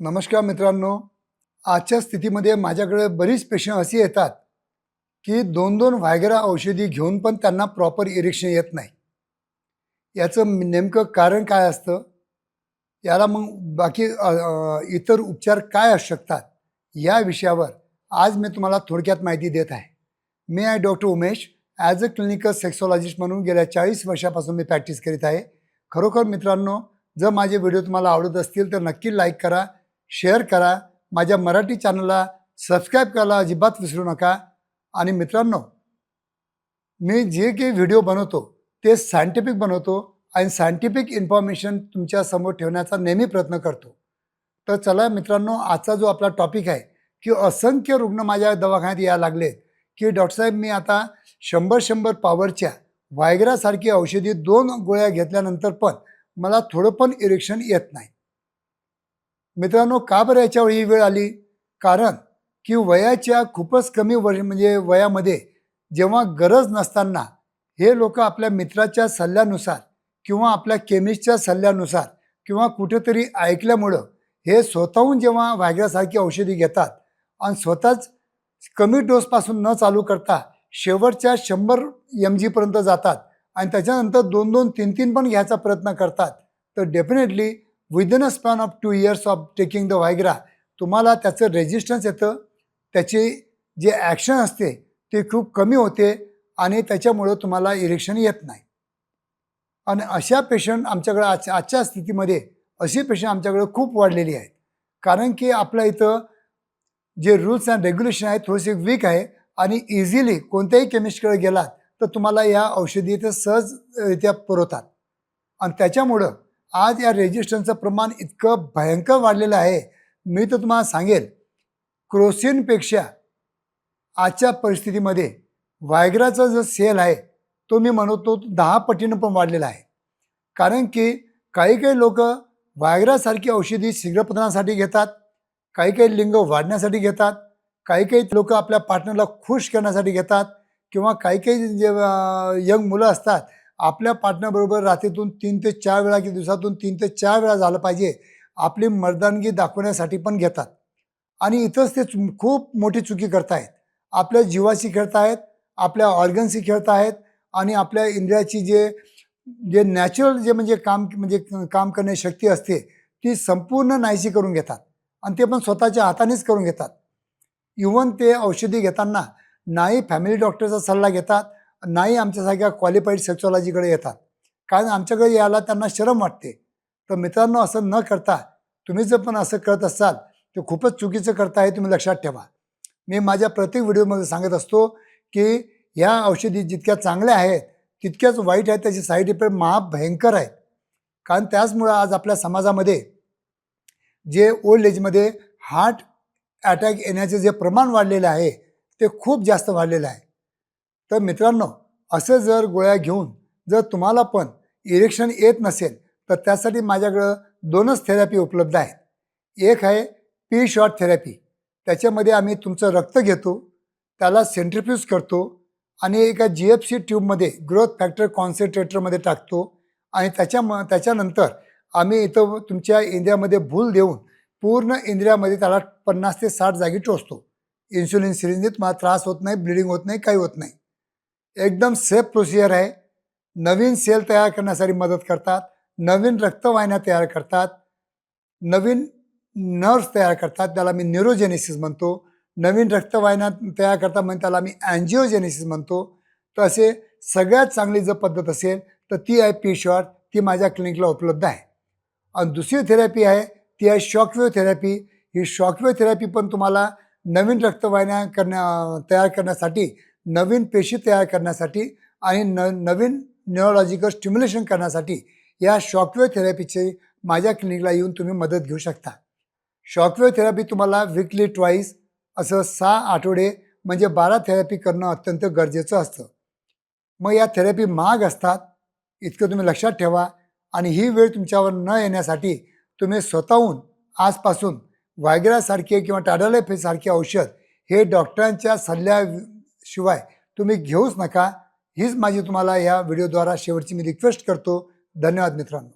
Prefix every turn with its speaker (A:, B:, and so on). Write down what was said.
A: नमस्कार मित्रांनो. आजच्या स्थितीमध्ये माझ्याकडे बरीच पेशंट अशी येतात की दोन दोन व्हायग्रा औषधी घेऊन पण त्यांना प्रॉपर इरेक्शन येत नाही. याचं नेमकं कारण काय असतं? याला मग बाकी इतर उपचार काय असू शकतात? या विषयावर आज मी तुम्हाला थोडक्यात माहिती देत आहे. मी आहे doctor Umesh. As a clinical sexologist म्हणून गेल्या चाळीस वर्षापासून मी प्रॅक्टिस करीत आहे. खरोखर मित्रांनो जर माझे व्हिडिओ तुम्हाला आवडत असतील तर नक्की लाईक करा. शेअर करा. माझ्या मराठी चॅनलला सबस्क्राईब करायला अजिबात विसरू नका. आणि मित्रांनो मी जे काही व्हिडिओ बनवतो ते सायंटिफिक बनवतो आणि सायंटिफिक इन्फॉर्मेशन तुमच्यासमोर ठेवण्याचा नेहमी प्रयत्न करतो. तर चला मित्रांनो आजचा जो आपला टॉपिक आहे की असंख्य रुग्ण माझ्या दवाखान्यात यायला लागले की डॉक्टर साहेब मी आता शंभर शंभर पॉवरच्या व्हायग्रासारखी औषधी दोन गोळ्या घेतल्यानंतर पण मला थोडं पण इरेक्शन येत नाही. मित्रांनो का बरं याच्यावर ही वेळ आली? कारण की वयाच्या खूपच कमी वर्ष म्हणजे वयामध्ये जेव्हा गरज नसताना हे लोक आपल्या मित्राच्या सल्ल्यानुसार किंवा आपल्या केमिस्टच्या सल्ल्यानुसार किंवा कुठेतरी ऐकल्यामुळं हे स्वतःहून जेव्हा व्हायग्रासारखी औषधी घेतात आणि स्वतःच कमी डोसपासून न चालू करता शेवटच्या शंभर एम जीपर्यंत जातात आणि त्याच्यानंतर दोन दोन तीन तीन पण घ्यायचा प्रयत्न करतात तर definitely within a span of two years of taking the Viagra तुम्हाला त्याचं रेजिस्टन्स येतं. त्याची जे ॲक्शन असते ते खूप कमी होते आणि त्याच्यामुळं तुम्हाला इरेक्शन येत नाही. आणि अशा पेशंट आमच्याकडे आज आजच्या स्थितीमध्ये अशी पेशंट आमच्याकडे खूप वाढलेली आहेत. कारण की आपल्या इथं जे रूल्स अँड रेग्युलेशन आहे थोडेसे वीक आहे आणि इझिली कोणत्याही केमिस्टकडे गेलात तर तुम्हाला या औषधी ते सहजरित्या पुरवतात. आणि त्याच्यामुळं आज या रेजिस्टन्सचं प्रमाण इतकं भयंकर वाढलेलं आहे. मी तर तुम्हाला सांगेल क्रोसिनपेक्षा आजच्या परिस्थितीमध्ये वायग्राचा जो सेल आहे तो मी म्हणतो दहा पटीनं पण वाढलेला आहे. कारण की काही काही लोक व्हायग्रासारखी औषधी शीघ्रपतनासाठी घेतात काही काही लिंग वाढण्यासाठी घेतात काही काही लोक आपल्या पार्टनरला खुश करण्यासाठी घेतात किंवा काही काही जे यंग मुलं असतात आपल्या पार्टनरबरोबर रात्रीतून तीन ते चार वेळा की दिवसातून तीन ते चार वेळा झालं पाहिजे आपली मर्दानगी दाखवण्यासाठी पण घेतात. आणि इथंच ते खूप मोठी चुकी करतायत. आपल्या जीवाशी खेळतायत आपल्या ऑर्गन्सशी खेळतायत आणि आपल्या इंद्रियाची जे जे नॅचरल जे म्हणजे काम म्हणजे काम करण्याची शक्ती असते ती संपूर्ण नाहीशी करून घेतात. आणि ते पण स्वतःच्या हातानेच करून घेतात. इवन ते औषधी घेताना नाही फॅमिली डॉक्टरचा सल्ला घेतात नाही आमच्यासारख्या क्वालिफाईड सेक्सॉलॉजीकडे येतात. कारण आमच्याकडे यायला त्यांना शरम वाटते. तर मित्रांनो असं न करता तुम्ही जर पण असं करत असाल तर खूपच चुकीचं करता हे तुम्ही लक्षात ठेवा. मी माझ्या प्रत्येक व्हिडिओमध्ये सांगत असतो की ह्या औषधी जितक्या चांगल्या आहेत तितक्याच वाईट आहेत त्याचे साईड इफेक्ट महाभयंकर आहेत. कारण त्याचमुळं आज आपल्या समाजामध्ये जे ओल्ड एजमध्ये हार्ट अटॅक येण्याचे जे प्रमाण वाढलेलं आहे ते खूप जास्त वाढलेलं आहे. तर मित्रांनो असं जर गोळ्या घेऊन जर तुम्हाला पण इरेक्शन येत नसेल तर त्यासाठी माझ्याकडं दोनच थेरपी उपलब्ध आहेत. एक आहे पी शॉर्ट थेरपी त्याच्यामध्ये आम्ही तुमचं रक्त घेतो त्याला सेंट्रिफ्यूज करतो आणि एका जी एफ सी ट्यूबमध्ये ग्रोथ फॅक्टर कॉन्सन्ट्रेटरमध्ये टाकतो आणि त्याच्या म त्याच्यानंतर आम्ही इथं तुमच्या इंद्रियामध्ये भूल देऊन पूर्ण इंद्रियामध्ये त्याला पन्नास ते साठ जागी टोचतो. इन्सुलिन सिरिंजीत मला त्रास होत नाही ब्लिडिंग होत नाही काही होत नाही. एकदम सेफ प्रोसिजर आहे. नवीन सेल तयार करण्यासाठी मदत करतात. नवीन रक्तवाहिन्या तयार करतात. नवीन नर्व्स तयार करतात. त्याला मी न्यूरोजेनेसिस म्हणतो. नवीन रक्तवाहिन्या तयार करतात म्हणजे त्याला मी अँजिओजेनेसिस म्हणतो. तर असे सगळ्यात चांगली जर पद्धत असेल तर ती आहे पी शॉर्ट ती माझ्या क्लिनिकला उपलब्ध आहे. आणि दुसरी थेरपी आहे. ती आहे शॉकवेव्ह थेरपी ही शॉकवेव्ह थेरपी पण तुम्हाला नवीन रक्तवाहिन्या करण्या तयार करण्यासाठी नवीन पेशी तयार करण्यासाठी आणि न नवीन न्यूरोलॉजिकल स्टिम्युलेशन करण्यासाठी या शॉकवेव्ह थेरपीची माझ्या क्लिनिकला येऊन तुम्ही मदत घेऊ शकता. शॉकवेव्ह थेरपी तुम्हाला विकली ट्वाईस असं सहा आठवडे म्हणजे बारा थेरपी करणं अत्यंत गरजेचं असतं. मग या थेरपी महाग असतात इतकं तुम्ही लक्षात ठेवा आणि ही वेळ तुमच्यावर न येण्यासाठी तुम्ही स्वतःहून आजपासून वायग्रासारखे किंवा टाडालेफेसारखे औषध हे डॉक्टरांच्या सल्ल्या शिवाय तुम्ही घेऊच नका. हीच माझी तुम्हाला या व्हिडिओद्वारा शेवटची मी रिक्वेस्ट करतो. धन्यवाद मित्रांनो.